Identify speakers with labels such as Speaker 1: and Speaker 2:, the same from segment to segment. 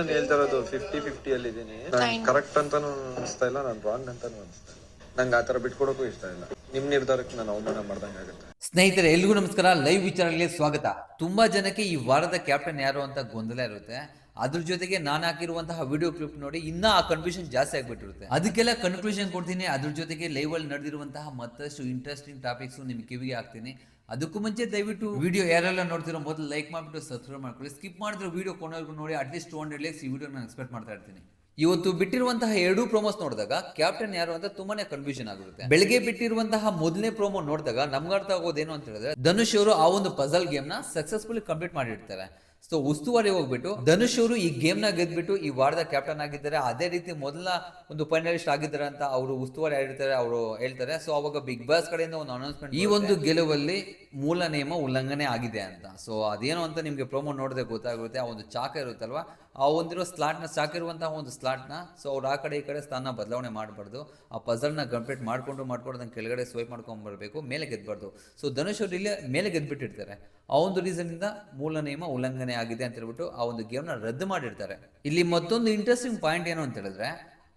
Speaker 1: ನಾನು ಹೇಳ್ತಾ ಇರೋದು ಫಿಫ್ಟಿ ಫಿಫ್ಟಿ ಅಲ್ಲಿ ಇದ್ದೀನಿ. ನಾನು ಕರೆಕ್ಟ್ ಅಂತಾನು ಅನಿಸ್ತಾ ಇಲ್ಲ ನಾನು ರಾಂಗ್ ಅಂತಾನು ಅನಿಸ್ತಾ ಇಲ್ಲ. ನಂಗೆ ಆ ತರ ಬಿಟ್ಕೊಡಕ್ಕೂ ಇಷ್ಟ ಇಲ್ಲ. ನಿಮ್ಮ ನಿರ್ಧಾರಕ್ಕೆ ನಾನು ಅವಮಾನ ಮಾಡ್ದಂಗೆ ಆಗುತ್ತೆ.
Speaker 2: ಸ್ನೇಹಿತರೆ ಎಲ್ರಿಗೂ ನಮಸ್ಕಾರ. ಲೈವ್ ವಿಚಾರಗಳಿಗೆ ಸ್ವಾಗತ. ತುಂಬಾ ಜನಕ್ಕೆ ಈ ವಾರದ ಕ್ಯಾಪ್ಟನ್ ಯಾರು ಅಂತ ಗೊಂದಲ ಇರುತ್ತೆ. ಅದ್ರ ಜೊತೆಗೆ ನಾನು ಹಾಕಿರುವಂತಹ ವಿಡಿಯೋ ಕ್ಲಿಪ್ ನೋಡಿ ಇನ್ನ ಆ ಕನ್ಫ್ಯೂಷನ್ ಜಾಸ್ತಿ ಆಗ್ಬಿಟ್ಟಿರುತ್ತೆ. ಅದಕ್ಕೆಲ್ಲ ಕನ್ಕ್ಲೂಷನ್ ಕೊಡ್ತೀನಿ. ಅದ್ರ ಜೊತೆಗೆ ಲೈವ್ ಅಲ್ಲಿ ನಡೆದಿರುವಂತಹ ಮತ್ತಷ್ಟು ಇಂಟ್ರೆಸ್ಟಿಂಗ್ ಟಾಪಿಕ್ಸ್ ನಿಮ್ ಕಿವಿಗೆ ಹಾಕ್ತೀನಿ. ಅದಕ್ಕೂ ಮುಂಚೆ ದಯವಿಟ್ಟು ವಿಡಿಯೋ ಯಾರೆಲ್ಲ ನೋಡ್ತಿರೋ ಮೊದಲು ಲೈಕ್ ಮಾಡಿಬಿಟ್ಟು ಸಬ್ಸ್ಕ್ರೈಬ್ ಮಾಡ್ಕೊಳ್ಳಿ. ಸ್ಕಿಪ್ ಮಾಡಿದ್ರೆ ವಿಡಿಯೋ ಕೊನೆವರೆಗೂ ನೋಡಿ at least two hundred likes ಈ ವಿಡಿಯೋ ನಾನು ಎಕ್ಸ್ಪೆಕ್ಟ್ ಮಾಡ್ತಾ ಇರ್ತೀನಿ. ಇವತ್ತು ಬಿಟ್ಟಿರುವಂತಹ ಎರಡು ಪ್ರೋಮೋಸ್ ನೋಡಿದಾಗ ಕ್ಯಾಪ್ಟನ್ ಯಾರು ಅಂತ ತುಂಬಾನೇ ಕನ್ಫ್ಯೂಷನ್ ಆಗುತ್ತೆ. ಬೆಳಗ್ಗೆ ಬಿಟ್ಟಿರುವಂತಹ ಮೊದಲನೇ ಪ್ರೋಮೋ ನೋಡಿದಾಗ ನಮ್ಗೆ ಅರ್ಥ ಆಗೋದೇನು ಅಂತ ಹೇಳಿದ್ರೆ ಧನುಷ್ ಅವರು ಆ ಒಂದು ಪಜಲ್ ಗೇಮ್ನ ಸಕ್ಸಸ್ಫುಲಿ ಕಂಪ್ಲೀಟ್ ಮಾಡಿರ್ತಾರೆ. ಸೊ ಉಸ್ತುವಾರಿ ಹೋಗ್ಬಿಟ್ಟು ಧನುಷ್ ಅವರು ಈ ಗೇಮ್ನ ಗೆದ್ಬಿಟ್ಟು ಈ ವಾರದ ಕ್ಯಾಪ್ಟನ್ ಆಗಿದ್ದಾರೆ. ಅದೇ ರೀತಿ ಮೊದಲ ಒಂದು ಫೈನಲಿಸ್ಟ್ ಆಗಿದ್ದಾರೆ ಅಂತ ಅವರು ಉಸ್ತುವಾರಿ ಆಗಿರ್ತಾರೆ ಅವರು ಹೇಳ್ತಾರೆ. ಸೊ ಅವಾಗ ಬಿಗ್ ಬಾಸ್ ಕಡೆಯಿಂದ ಒಂದು ಅನೌನ್ಸ್ಮೆಂಟ್ ಈ ಒಂದು ಗೆಲುವಲ್ಲಿ ಮೂಲ ನಿಯಮ ಉಲ್ಲಂಘನೆ ಆಗಿದೆ ಅಂತ. ಸೊ ಅದೇನು ಅಂತ ನಿಮಗೆ ಪ್ರೋಮೋ ನೋಡಿದ್ರೆ ಗೊತ್ತಾಗುತ್ತೆ. ಆ ಒಂದು ಚಾಕ ಇರುತ್ತಲ್ವ? ಆ ಒಂದಿರೋ ಸ್ಲಾಟ್ನ ಸಾಕಿರುವಂತಹ ಒಂದು ಸ್ಲಾಟ್ನ ಸೊ ಅವ್ರು ಆ ಕಡೆ ಈ ಕಡೆ ಸ್ಥಾನ ಬದಲಾವಣೆ ಮಾಡಬಾರ್ದು. ಆ ಪಜಲ್ನ ಕಂಪ್ಲೀಟ್ ಮಾಡಿಕೊಂಡು, ಮಾಡ್ಕೊಂಡು ಅದನ್ನು ಕೆಳಗಡೆ ಸ್ವೈಪ್ ಮಾಡ್ಕೊಂಡು ಬರಬೇಕು ಮೇಲೆ ಗೆದ್ಬಾರ್ದು. ಸೊ ಧನುಷ್ ಅವ್ರು ಇಲ್ಲೇ ಮೇಲೆ ಗೆದ್ಬಿಟ್ಟಿರ್ತಾರೆ. ಆ ಒಂದು ರೀಸನ್ನಿಂದ ಮೂಲ ನಿಯಮ ಉಲ್ಲಂಘನೆ ಆಗಿದೆ ಅಂತ ಹೇಳ್ಬಿಟ್ಟು ಆ ಒಂದು ಗೇಮ್ನ ರದ್ದು ಮಾಡಿರ್ತಾರೆ. ಇಲ್ಲಿ ಮತ್ತೊಂದು ಇಂಟ್ರೆಸ್ಟಿಂಗ್ ಪಾಯಿಂಟ್ ಏನು ಅಂತ ಹೇಳಿದ್ರೆ,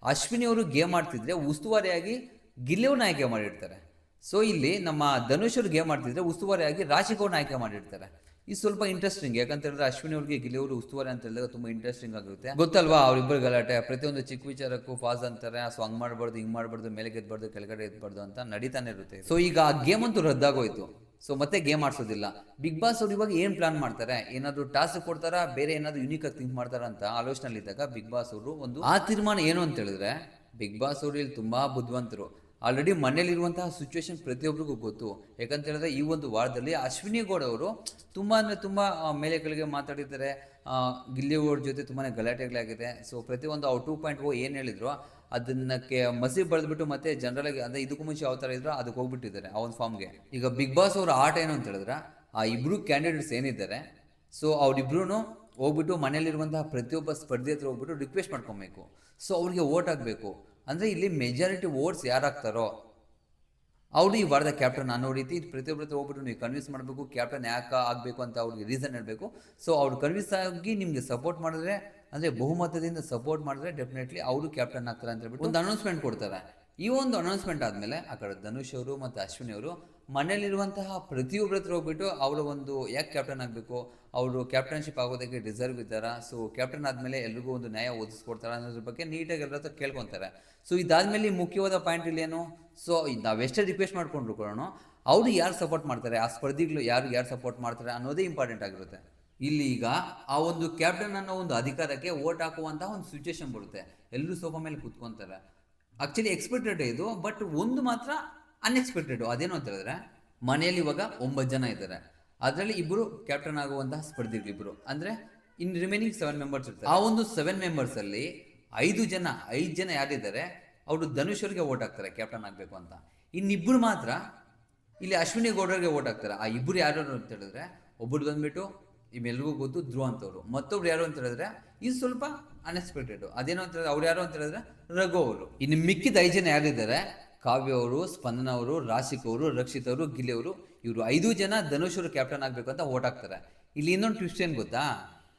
Speaker 2: ಅಶ್ವಿನಿ ಅವರು ಗೇಮ್ ಆಡ್ತಿದ್ರೆ ಉಸ್ತುವಾರಿಯಾಗಿ ಗಿಲ್ಲಿಯವ್ರನ್ನ ಆಯ್ಕೆ ಮಾಡಿರ್ತಾರೆ. ಸೊ ಇಲ್ಲಿ ನಮ್ಮ ಧನುಷ್ ಏನು ಗೇಮ್ ಆಡ್ತಿದ್ರೆ ಉಸ್ತುವಾರಿಯಾಗಿ ರಾಶಿಕವ್ರನ್ನ ಆಯ್ಕೆ ಮಾಡಿರ್ತಾರೆ. ಇದು ಸ್ವಲ್ಪ ಇಂಟ್ರೆಸ್ಟಿಂಗ್ ಯಾಕಂತ ಹೇಳಿದ್ರೆ ಅಶ್ವಿನಿ ಅವ್ರಿಗೆ ಗಿಲಿಯವರು ಉಸ್ತುವಾರಿ ಅಂತ ಹೇಳಿದಾಗ ತುಂಬಾ ಇಂಟ್ರೆಸ್ಟಿಂಗ್ ಆಗುತ್ತೆ. ಗೊತ್ತಲ್ವಾ? ಅವ್ರಿಬ್ಬರು ಗಲಾಟೆ, ಪ್ರತಿಯೊಂದು ಚಿಕ್ಕ ವಿಚಾರಕ್ಕೂ ಫಾಸ್ ಅಂತಾರೆ. ಸೊ ಹಂಗ್ ಮಾಡಬಾರ್ದು, ಹಿಂಗ್ ಮಾಡಬಾರ್ದು, ಮೇಲೆ ಎದ್ಬಾರ್ದು ಕೆಳಗಡೆ ಎದ್ಬಾರ್ದು ಅಂತ ನಡೀತಾನೆ ಇರುತ್ತೆ ಸೊ ಈಗ ಆ ಗೇಮ್ ಅಂತೂ ರದ್ದಾಗೋಯ್ತು. ಸೊ ಮತ್ತೆ ಗೇಮ್ ಆಡ್ಸೋದಿಲ್ಲ. ಬಿಗ್ ಬಾಸ್ ಅವ್ರು ಇವಾಗ ಏನು ಪ್ಲಾನ್ ಮಾಡ್ತಾರೆ? ಏನಾದ್ರು ಟಾಸ್ಕ್ ಕೊಡ್ತಾರಾ? ಬೇರೆ ಏನಾದ್ರು ಯುನಿಕ್ ಆಗಿ ಥಿಂಕ್ ಮಾಡ್ತಾರ ಅಂತ ಆಲೋಚನೆ ಇದ್ದಾಗ ಬಿಗ್ ಬಾಸ್ ಅವರು ಒಂದು, ಆ ತೀರ್ಮಾನ ಏನು ಅಂತ ಹೇಳಿದ್ರೆ ಬಿಗ್ ಬಾಸ್ ಅವರು ಇಲ್ಲಿ ತುಂಬಾ ಬುದ್ಧಿವಂತರು. ಆಲ್ರೆಡಿ ಮನೇಲಿರುವಂತಹ ಸಿಚುವೇಶನ್ ಪ್ರತಿಯೊಬ್ಬರಿಗೂ ಗೊತ್ತು. ಯಾಕಂತ ಹೇಳಿದ್ರೆ ಈ ಒಂದು ವಾರದಲ್ಲಿ ಅಶ್ವಿನಿ ಗೌಡ ಅವರು ತುಂಬ ಅಂದರೆ ತುಂಬ ಮೇಲೆ ಕೆಳಗೆ ಮಾತಾಡಿದ್ದಾರೆ. ಆ, ಗಿಲ್ಲಿ ಅವ್ರ ಜೊತೆ ತುಂಬಾ ಗಲಾಟೆಗಳಾಗಿದೆ. ಸೊ ಪ್ರತಿಯೊಂದು ಅವ್ರು ಟೂ ಪಾಯಿಂಟ್ ಓ ಏನು ಹೇಳಿದ್ರು ಅದನ್ನಕ್ಕೆ ಮಸಿ ಬರೆದ್ಬಿಟ್ಟು ಮತ್ತೆ ಜನರಲ್ ಆಗಿ ಅಂದ್ರೆ ಇದಕ್ಕೂ ಮುಂಚೆ ಯಾವ ಥರ ಇದ್ರು ಅದಕ್ಕೆ ಹೋಗ್ಬಿಟ್ಟಿದ್ದಾರೆ ಆ ಒಂದು ಫಾರ್ಮ್ಗೆ ಈಗ ಬಿಗ್ ಬಾಸ್ ಅವ್ರ ಆಟ ಏನು ಅಂತ ಹೇಳಿದ್ರೆ ಆ ಇಬ್ರು ಕ್ಯಾಂಡಿಡೇಟ್ಸ್ ಏನಿದ್ದಾರೆ ಸೊ ಅವ್ರಿಬ್ರು ಹೋಗ್ಬಿಟ್ಟು ಮನೇಲಿರುವಂತಹ ಪ್ರತಿಯೊಬ್ಬ ಸ್ಪರ್ಧಿ ಹತ್ರ ಹೋಗ್ಬಿಟ್ಟು ರಿಕ್ವೆಸ್ಟ್ ಮಾಡ್ಕೊಬೇಕು. ಸೊ ಅವ್ರಿಗೆ ಓಟ್ ಆಗಬೇಕು ಅಂದರೆ ಇಲ್ಲಿ ಮೆಜಾರಿಟಿ ವೋಟ್ಸ್ ಯಾರಾಗ್ತಾರೋ ಅವರು ಈ ವಾರದ ಕ್ಯಾಪ್ಟನ್ ಅನ್ನೋ ರೀತಿ ಪ್ರತಿಯೊಬ್ಬರ ಹತ್ರ ಹೋಗ್ಬಿಟ್ಟು ನೀವು ಕನ್ವಿನ್ಸ್ ಮಾಡಬೇಕು ಕ್ಯಾಪ್ಟನ್ ಯಾಕೆ ಆಗಬೇಕು ಅಂತ ಅವ್ರಿಗೆ ರೀಸನ್ ಹೇಳಬೇಕು. ಸೊ ಅವ್ರು ಕನ್ವಿನ್ಸ್ ಆಗಿ ನಿಮಗೆ ಸಪೋರ್ಟ್ ಮಾಡಿದ್ರೆ ಅಂದರೆ ಬಹುಮತದಿಂದ ಸಪೋರ್ಟ್ ಮಾಡಿದ್ರೆ ಡೆಫಿನೆಟ್ಲಿ ಅವರು ಕ್ಯಾಪ್ಟನ್ ಆಗ್ತಾರೆ ಅಂತ ಹೇಳ್ಬಿಟ್ಟು ಒಂದು ಅನೌನ್ಸ್ಮೆಂಟ್ ಕೊಡ್ತಾರೆ. ಈ ಒಂದು ಅನೌನ್ಸ್ಮೆಂಟ್ ಆದಮೇಲೆ ಆ ಕಡೆ ಧನುಷ್ ಅವರು ಮತ್ತು ಅಶ್ವಿನಿ ಅವರು ಮನೆಯಲ್ಲಿರುವಂತಹ ಪ್ರತಿಯೊಬ್ಬರ ಹತ್ರ ಹೋಗ್ಬಿಟ್ಟು ಅವಳ ಒಂದು ಯಾಕೆ ಕ್ಯಾಪ್ಟನ್ ಆಗಬೇಕು? ಅವರು ಕ್ಯಾಪ್ಟನ್ಶಿಪ್ ಆಗೋದಕ್ಕೆ ಡಿಸರ್ವ್ ಇದ್ದಾರಾ? ಸೊ ಕ್ಯಾಪ್ಟನ್ ಆದಮೇಲೆ ಎಲ್ರಿಗೂ ಒಂದು ನ್ಯಾಯ ಒದಗಿಸ್ಕೊಡ್ತಾರೆ ಅನ್ನೋದ್ರ ಬಗ್ಗೆ ನೀಟಾಗಿ ಎಲ್ಲರ ಹತ್ರ ಕೇಳ್ಕೊತಾರೆ. ಸೊ ಇದಾದಮೇಲೆ ಮುಖ್ಯವಾದ ಪಾಯಿಂಟ್ ಇಲ್ಲಿ ಏನು? ಸೊ ನಾವೆಷ್ಟೇ ರಿಕ್ವೆಸ್ಟ್ ಮಾಡ್ಕೊಂಡ್ರು ಕೂಡ ಅವರು ಯಾರು ಸಪೋರ್ಟ್ ಮಾಡ್ತಾರೆ? ಆ ಸ್ಪರ್ಧಿಗಳು ಯಾರು ಯಾರು ಸಪೋರ್ಟ್ ಮಾಡ್ತಾರೆ ಅನ್ನೋದೇ ಇಂಪಾರ್ಟೆಂಟ್ ಆಗಿರುತ್ತೆ. ಇಲ್ಲಿ ಈಗ ಆ ಒಂದು ಕ್ಯಾಪ್ಟನ್ ಅನ್ನೋ ಒಂದು ಅಧಿಕಾರಕ್ಕೆ ಓಟ್ ಹಾಕುವಂತಹ ಒಂದು ಸಿಚುವೇಶನ್ ಬರುತ್ತೆ. ಎಲ್ಲರೂ ಸೋಫಾ ಮೇಲೆ ಕುತ್ಕೊಂತಾರೆ. ಆಕ್ಚುಲಿ ಎಕ್ಸ್ಪೆಕ್ಟೆಡ್ ಇದು ಬಟ್ ಒಂದು ಮಾತ್ರ ಅನ್ಎಕ್ಸ್ಪೆಕ್ಟೆಡ್ ಅದೇನು ಅಂತ ಹೇಳಿದ್ರೆ, ಮನೆಯಲ್ಲಿ ಇವಾಗ ಒಂಬತ್ತು ಜನ ಇದ್ದಾರೆ. ಅದರಲ್ಲಿ ಇಬ್ಬರು ಕ್ಯಾಪ್ಟನ್ ಆಗುವಂತಹ ಸ್ಪರ್ಧಿಗಳಿಬ್ಬರು ಅಂದ್ರೆ, ಇನ್ ರಿಮೈನಿಂಗ್ ಸೆವೆನ್ ಮೆಂಬರ್ಸ್ ಇರ್ತಾರೆ. ಆ ಒಂದು ಸೆವೆನ್ ಮೆಂಬರ್ಸ್ ಅಲ್ಲಿ ಐದು ಜನ ಐದು ಜನ ಯಾರಿದ್ದಾರೆ, ಅವರು ಧನುಷ್ ಅವ್ರಿಗೆ ಓಟ್ ಹಾಕ್ತಾರೆ ಕ್ಯಾಪ್ಟನ್ ಆಗಬೇಕು ಅಂತ. ಇನ್ನಿಬ್ಬರು ಮಾತ್ರ ಇಲ್ಲಿ ಅಶ್ವಿನಿ ಗೌಡರಿಗೆ ಓಟ್ ಹಾಕ್ತಾರೆ. ಆ ಇಬ್ಬರು ಯಾರು ಅಂತ ಹೇಳಿದ್ರೆ ಒಬ್ಬರು ಬಂದ್ಬಿಟ್ಟು ಇವೆಲ್ಲರಿಗೂ ಗೊತ್ತು ಧ್ರುವ ಅಂತವ್ರು. ಮತ್ತೊಬ್ರು ಯಾರು ಅಂತ ಹೇಳಿದ್ರೆ ಇದು ಸ್ವಲ್ಪ ಅನ್ಎಕ್ಸ್ಪೆಕ್ಟೆಡ್ ಅದೇನೋ ಅಂತ ಹೇಳಿದ್ರೆ ಅವ್ರು ಯಾರು ಅಂತ ಹೇಳಿದ್ರೆ ರಘು ಅವರು. ಇನ್ನು ಮಿಕ್ಕಿದ ಐದು ಜನ ಯಾರಿದ್ದಾರೆ? ಕಾವ್ಯ ಅವರು, ಸ್ಪಂದನ ಅವರು, ರಾಶಿಕ್ ಅವರು, ರಕ್ಷಿತ್ ಅವರು, ಗಿಲ್ಲಿ ಅವರು. ಇವರು ಐದು ಜನ ಧನುಷ್ ಅವರು ಕ್ಯಾಪ್ಟನ್ ಆಗಬೇಕು ಅಂತ ಓಟ್ ಹಾಕ್ತಾರೆ. ಇಲ್ಲಿ ಇನ್ನೊಂದು ಟ್ವಿಸ್ಟ್ ಏನು ಗೊತ್ತಾ?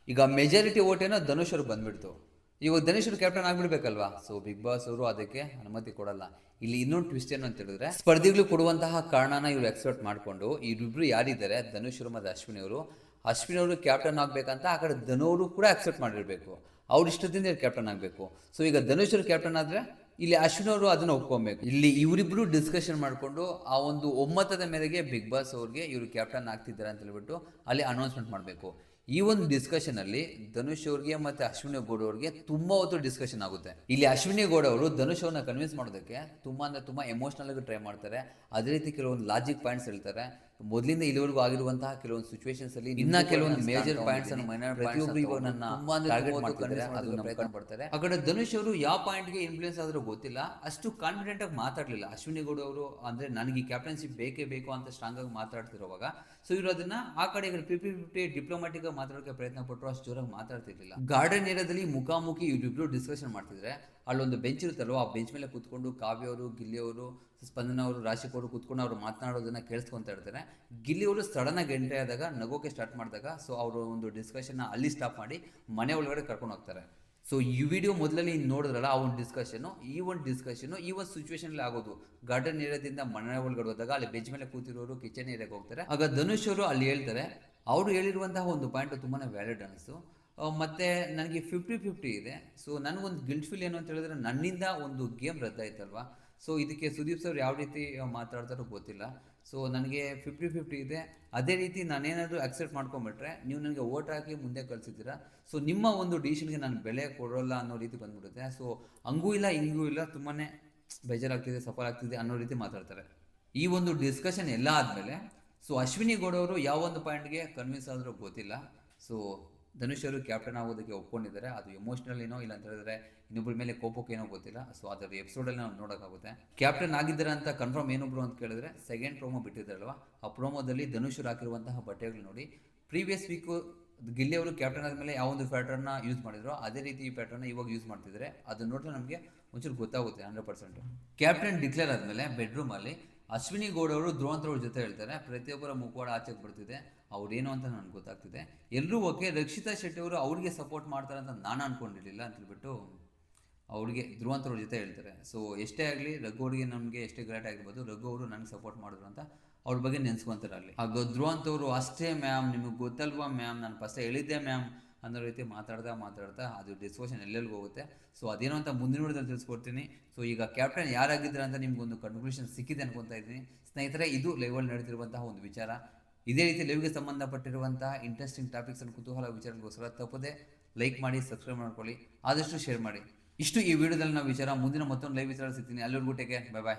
Speaker 2: ಈಗ ಮೆಜಾರಿಟಿ ಓಟ್ ಏನೋ ಧನುಷ್ ಅವ್ರಿಗೆ ಬಂದ್ಬಿಡ್ತು. ಇವಾಗ ಧನುಷ್ ಅವರು ಕ್ಯಾಪ್ಟನ್ ಆಗ್ಬಿಡ್ಬೇಕಲ್ವಾ? ಸೊ ಬಿಗ್ ಬಾಸ್ ಅವರು ಅದಕ್ಕೆ ಅನುಮತಿ ಕೊಡಲ್ಲ. ಇಲ್ಲಿ ಇನ್ನೊಂದು ಟ್ವಿಸ್ಟ್ ಏನು ಅಂತ ಹೇಳಿದ್ರೆ, ಸ್ಪರ್ಧಿಗಳು ಕೊಡುವಂತಹ ಕಾರಣನ ಇವರು ಎಕ್ಸೆಪ್ಟ್ ಮಾಡಿಕೊಂಡು, ಇವರಿಬ್ರು ಯಾರಿದ್ದಾರೆ? ಧನುಷ್ ಅವರು ಮತ್ತು ಅಶ್ವಿನಿ ಅವರು. ಅಶ್ವಿನಿ ಅವರು ಕ್ಯಾಪ್ಟನ್ ಆಗಬೇಕಂತ ಆ ಕಡೆ ಧನು ಅವರು ಕೂಡ ಅಕ್ಸೆಪ್ಟ್ ಮಾಡಿರ್ಬೇಕು. ಅವ್ರ ಇಷ್ಟದಿಂದ ಕ್ಯಾಪ್ಟನ್ ಆಗಬೇಕು. ಸೊ ಈಗ ಧನುಷ್ ಕ್ಯಾಪ್ಟನ್ ಆದ್ರೆ ಇಲ್ಲಿ ಅಶ್ವಿನ್ ಅವರು ಅದನ್ನ ಒಪ್ಕೊಬೇಕು. ಇಲ್ಲಿ ಇವರಿಬ್ರು ಡಿಸ್ಕಷನ್ ಮಾಡಿಕೊಂಡು ಆ ಒಂದು ಒಮ್ಮತದ ಮೇರೆಗೆ ಬಿಗ್ ಬಾಸ್ ಅವ್ರಿಗೆ ಇವರು ಕ್ಯಾಪ್ಟನ್ ಆಗ್ತಿದ್ದಾರೆ ಅಂತ ಹೇಳ್ಬಿಟ್ಟು ಅಲ್ಲಿ ಅನೌನ್ಸ್ಮೆಂಟ್ ಮಾಡಬೇಕು. ಈ ಒಂದು ಡಿಸ್ಕಷನ್ ಅಲ್ಲಿ ಧನುಷ್ ಅವ್ರಿಗೆ ಮತ್ತೆ ಅಶ್ವಿನಿ ಗೌಡ ಅವ್ರಿಗೆ ತುಂಬಾ ಹೊತ್ತು ಡಿಸ್ಕಷನ್ ಆಗುತ್ತೆ. ಇಲ್ಲಿ ಅಶ್ವಿನಿ ಗೌಡ ಅವರು ಧನುಷ್ ಅವ್ರನ್ನ ಕನ್ವಿನ್ಸ್ ಮಾಡೋದಕ್ಕೆ ತುಂಬಾ ಅಂದ್ರೆ ತುಂಬಾ ಎಮೋಷನಲ್ ಆಗಿ ಟ್ರೈ ಮಾಡ್ತಾರೆ. ಅದೇ ರೀತಿ ಕೆಲವೊಂದು ಲಾಜಿಕ್ ಪಾಯಿಂಟ್ಸ್ ಹೇಳ್ತಾರೆ. ಮೊದಲಿಂದ ಇಲ್ಲಿವರೆಗೂ ಆಗಿರುವಂತಹ ಕೆಲವೊಂದು ಸಿಚುವೇಶನ್ಸ್ ಅಲ್ಲಿ ಇನ್ನ ಕೆಲವೊಂದು ಮೇಜರ್ ಪಾಯಿಂಟ್ಸ್ ಅನ್ನು ಮೈನರ್ ಪ್ರತಿಯೊಬ್ಬರು ಇವಾಗ ನನ್ನ ಟಾರ್ಗೆಟ್ ಮಾಡ್ತಿದ್ದಾರೆ ಅದನ್ನ ಪ್ರಯತ್ನ ಪಡ್ತಾರೆ ಆ ಕಡೆ ಧನುಷ್ ಅವರು ಯಾವ ಪಾಯಿಂಟ್ಗೆ ಇನ್ಫ್ಲೂಯೆನ್ಸ್ ಆದ್ರೂ ಗೊತ್ತಿಲ್ಲ. ಅಷ್ಟು ಕಾನ್ಫಿಡೆಂಟ್ ಆಗಿ ಮಾತಾಡ್ಲಿಲ್ಲ. ಅಶ್ವಿನಿ ಗೌಡ ಅವರು ಅಂದ್ರೆ ನನಗೆ ಕ್ಯಾಪ್ಟನ್ಶಿಪ್ ಬೇಕೇ ಬೇಕು ಅಂತ ಸ್ಟ್ರಾಂಗ್ ಆಗಿ ಮಾತಾಡ್ತಿರುವಾಗ. ಸೊ ಇವರು ಅದನ್ನ ಆ ಕಡೆ ಪಿಪಿ ಫಿಫ್ಟಿ ಡಿಪ್ಲೊಮ್ಯಾಟಿಕ್ ಆಗಿ ಮಾತಾಡೋಕೆ ಪ್ರಯತ್ನ ಪಟ್ಟರು ಅಷ್ಟು ಜೋರಾಗಿ ಮಾತಾಡ್ತಿರ್ಲಿಲ್ಲ. ಗಾರ್ಡನ್ ಏರಿಯಾದಲ್ಲಿ ಮುಖಾಮುಖಿ ಇವರಿಬ್ರು ಡಿಸ್ಕಷನ್ ಮಾಡ್ತಿದ್ರೆ ಅಲ್ಲೊಂದು ಬೆಂಚ್ ಇರುತ್ತಲ್ವ ಆ ಬೆಂಚ್ ಮೇಲೆ ಕೂತ್ಕೊಂಡು ಕಾವ್ಯ ಅವರು ಗಿಲ್ಲಿ ಅವರು ಸ್ಪಂದನ ಅವರು ರಾಶಿಕ್ ಅವರು ಕೂತ್ಕೊಂಡು ಅವರು ಮಾತನಾಡೋದನ್ನ ಕೇಳಿಸ್ಕೊಂತ ಇರ್ತಾರೆ. ಗಿಲ್ಲಿ ಅವರು ಸಡನ್ ಆಗಿ ಎಂಟ್ರಿ ಆದಾಗ, ನಗೋಕೆ ಸ್ಟಾರ್ಟ್ ಮಾಡಿದಾಗ ಸೊ ಅವರು ಒಂದು ಡಿಸ್ಕಷನ್ ಅಲ್ಲಿ ಸ್ಟಾಪ್ ಮಾಡಿ, ಮನೆ ಒಳಗಡೆ ಕರ್ಕೊಂಡು ಹೋಗ್ತಾರೆ. ಸೊ ಈ ವಿಡಿಯೋ ಮೊದಲಲ್ಲಿ ನೋಡಿದ್ರಲ್ಲ, ಆ ಒಂದು ಡಿಸ್ಕಷನು ಈ ಒಂದು ಡಿಸ್ಕಷನು ಈ ಒಂದು ಸಿಚುವೇಶನ್ ಆಗೋದು. ಗಾರ್ಡನ್ ಏರಿಯಾದಿಂದ ಮನೆ ಒಳಗಡೆ ಹೋದಾಗ, ಅಲ್ಲಿ ಬೆಂಚ್ ಮೇಲೆ ಕೂತಿರೋರು ಕಿಚನ್ ಏರಿಯಾಗೆ ಹೋಗ್ತಾರೆ. ಆಗ ಧನುಷ್ ಅವರು ಅಲ್ಲಿ ಹೇಳ್ತಾರೆ, ಅವರು ಹೇಳಿರುವಂತಹ ಒಂದು ಪಾಯಿಂಟ್ ತುಂಬಾ ವ್ಯಾಲಿಡ್ ಅನಿಸ್ತು ಮತ್ತೆ ನನಗೆ ಫಿಫ್ಟಿ ಫಿಫ್ಟಿ ಇದೆ. ಸೊ ನನಗೊಂದು ಗಿಲ್ಟ್ ಫೀಲ್ ಏನು ಅಂತ ಹೇಳಿದ್ರೆ, ನನ್ನಿಂದ ಒಂದು ಗೇಮ್ ರದ್ದಾಯ್ತಲ್ವಾ? ಸೊ ಇದಕ್ಕೆ ಸುದೀಪ್ ಸರ್ ಯಾವ ರೀತಿ ಮಾತಾಡ್ತಾರೋ ಗೊತ್ತಿಲ್ಲ. ಸೊ ನನಗೆ ಫಿಫ್ಟಿ ಫಿಫ್ಟಿ ಇದೆ. ಅದೇ ರೀತಿ ನಾನೇನಾದರೂ ಅಕ್ಸೆಪ್ಟ್ ಮಾಡ್ಕೊಂಬಿಟ್ರೆ ನೀವು ನನಗೆ ಓಟ್ ಹಾಕಿ ಮುಂದೆ ಕಳಿಸಿದ್ದೀರಾ? ಸೊ ನಿಮ್ಮ ಒಂದು ಡಿಸಿಷನ್ಗೆ ನಾನು ಬೆಲೆ ಕೊಡೋಲ್ಲ ಅನ್ನೋ ರೀತಿ ಬಂದ್ಬಿಡುತ್ತೆ. ಸೊ ಹಂಗೂ ಇಲ್ಲ, ಹಿಂಗೂ ಇಲ್ಲ ತುಂಬಾ ಬೇಜಾರಾಗ್ತಿದೆ ಸಫಲ ಆಗ್ತಿದೆ ಅನ್ನೋ ರೀತಿ ಮಾತಾಡ್ತಾರೆ. ಈ ಒಂದು ಡಿಸ್ಕಷನ್ ಎಲ್ಲ ಆದಮೇಲೆ ಸೊ ಅಶ್ವಿನಿ ಗೌಡ ಅವರು ಯಾವ ಒಂದು ಪಾಯಿಂಟ್ಗೆ ಕನ್ವಿನ್ಸ್ ಆದರೂ ಗೊತ್ತಿಲ್ಲ. ಸೊ ಧನುಷ್ ಕ್ಯಾಪ್ಟನ್ ಆಗೋದಕ್ಕೆ ಒಪ್ಕೊಂಡಿದ್ದಾರೆ. ಅದು ಎಮೋಷನಲ್ ಏನೋ ಇಲ್ಲ ಅಂತ ಹೇಳಿದ್ರೆ ಇನ್ನೊಬ್ಬರ ಮೇಲೆ ಕೋಪಕ್ಕೆ ಏನೋ ಗೊತ್ತಿಲ್ಲ. ಸೊ ಅದರ ಎಪಿಸೋಡಲ್ಲಿ ನಾವು ನೋಡೋಕ್ಕಾಗುತ್ತೆ ಕ್ಯಾಪ್ಟನ್ ಆಗಿದ್ದಾರೆ ಅಂತ ಕನ್ಫರ್ಮ್ ಏನೊಬ್ರು ಅಂತ ಕೇಳಿದ್ರೆ ಸೆಕೆಂಡ್ ಪ್ರೋಮೋ ಬಿಟ್ಟಿದ್ದಾರಲ್ವ ಆ ಪ್ರೋಮೋದಲ್ಲಿ ಧನುಷ್ಯರು ಅವರು ಹಾಕಿರುವಂತಹ ಬಟ್ಟೆಗಳು ನೋಡಿ. ಪ್ರೀವಿಯಸ್ ವೀಕು ಗಿಲ್ಲಿ ಅವರು ಕ್ಯಾಪ್ಟನ್ ಆದಮೇಲೆ ಯಾವ ಒಂದು ಪ್ಯಾಟರ್ನ ಯೂಸ್ ಮಾಡಿದ್ರು, ಅದೇ ರೀತಿ ಈ ಪ್ಯಾಟರ್ನ ಇವಾಗ ಯೂಸ್ ಮಾಡ್ತಿದ್ರೆ ಅದನ್ನ ನೋಡಿದ್ರೆ ನಮಗೆ ಒಂಚೂರು ಗೊತ್ತಾಗುತ್ತೆ ಹಂಡ್ರೆಡ್ ಪರ್ಸೆಂಟ್ ಕ್ಯಾಪ್ಟನ್ ಡಿಕ್ಲೇರ್ ಆದಮೇಲೆ ಬೆಡ್ರೂಮಲ್ಲಿ ಅಶ್ವಿನಿ ಗೌಡ ಅವರು ಧ್ರುವಂತರವ್ರ ಜೊತೆ ಹೇಳ್ತಾರೆ. ಪ್ರತಿಯೊಬ್ಬರ ಮುಖವಾಡ ಆಚೆಗೆ ಬರ್ತಿದೆ. ಅವ್ರೇನು ಅಂತ ನನಗೆ ಗೊತ್ತಾಗ್ತಿದೆ. ಎಲ್ಲರೂ ಓಕೆ, ರಕ್ಷಿತಾ ಶೆಟ್ಟಿ ಅವರು ಅವ್ರಿಗೆ ಸಪೋರ್ಟ್ ಮಾಡ್ತಾರೆ ಅಂತ ನಾನು ಅಂದ್ಕೊಂಡಿರಲಿಲ್ಲ ಅಂತ ಹೇಳ್ಬಿಟ್ಟು ಅವ್ರಿಗೆ ಧ್ರುವಂತರವ್ರ ಜೊತೆ ಹೇಳ್ತಾರೆ. ಸೊ ಎಷ್ಟೇ ಆಗಲಿ ರಘು ಅವರಿಗೆ ನಮಗೆ ಎಷ್ಟೇ ಗಲಾಟೆ ಆಗಿರ್ಬೋದು, ರಘು ಅವರು ನನಗೆ ಸಪೋರ್ಟ್ ಮಾಡಿದ್ರು ಅಂತ ಅವ್ರ ಬಗ್ಗೆ ನೆನೆಸ್ಕೊಂತಾರೆ ಅಲ್ಲಿ ಆಗ ಧ್ರುವಂತವರು ಅಷ್ಟೇ ಮ್ಯಾಮ್ ನಿಮಗೆ ಗೊತ್ತಲ್ವಾ ಮ್ಯಾಮ್ ನಾನು ಫಸ್ಟ್ ಹೇಳಿದ್ದೆ ಮ್ಯಾಮ್ ಅನ್ನೋ ರೀತಿ ಮಾತಾಡ್ತಾ ಮಾತಾಡ್ತಾ ಅದು ಡಿಸ್ಕಷನ್ ಎಲ್ಲೆಲ್ಲಿ ಹೋಗುತ್ತೆ. ಸೊ ಅದೇನೋ ಅಂತ ಮುಂದಿನ ನೋಡಿದಲ್ಲಿ ತಿಳಿಸ್ಕೊಡ್ತೀನಿ. ಸೊ ಈಗ ಕ್ಯಾಪ್ಟನ್ ಯಾರಾಗಿದ್ದಾರೆ ಅಂತ ನಿಮ್ಗೊಂದು ಕನ್ಕ್ಲೂಷನ್ ಸಿಕ್ಕಿದೆ ಅನ್ಕೊತಾ ಇದ್ದೀನಿ. ಸ್ನೇಹಿತರೆ, ಇದು ಲೈವಲ್ಲಿ ನಡೆದಿರುವಂತಹ ಒಂದು ವಿಚಾರ. ಇದೇ ರೀತಿ ಲೈವ್ಗೆ ಸಂಬಂಧಪಟ್ಟಿರುವಂತಹ ಇಂಟ್ರೆಸ್ಟಿಂಗ್ ಟಾಪಿಕ್ಸ್ ಅನ್ನು ಕುತೂಹಲ ವಿಚಾರಗೋಸ್ಕರ ತಪ್ಪದೆ ಲೈಕ್ ಮಾಡಿ ಸಬ್ಸ್ಕ್ರೈಬ್ ಮಾಡ್ಕೊಳ್ಳಿ, ಆದಷ್ಟು ಶೇರ್ ಮಾಡಿ. ಇಷ್ಟು ಈ ವಿಡಿಯೋದಲ್ಲಿ ನಾವು ವಿಚಾರ, ಮುಂದಿನ ಮತ್ತೊಂದು ಲೈವ್ ವಿಚಾರ ಸಿಗ್ತೀನಿ. ಅಲ್ಲಿವರೆಗೂ ಟೇಕೆ ಬೈ ಬಾಯ್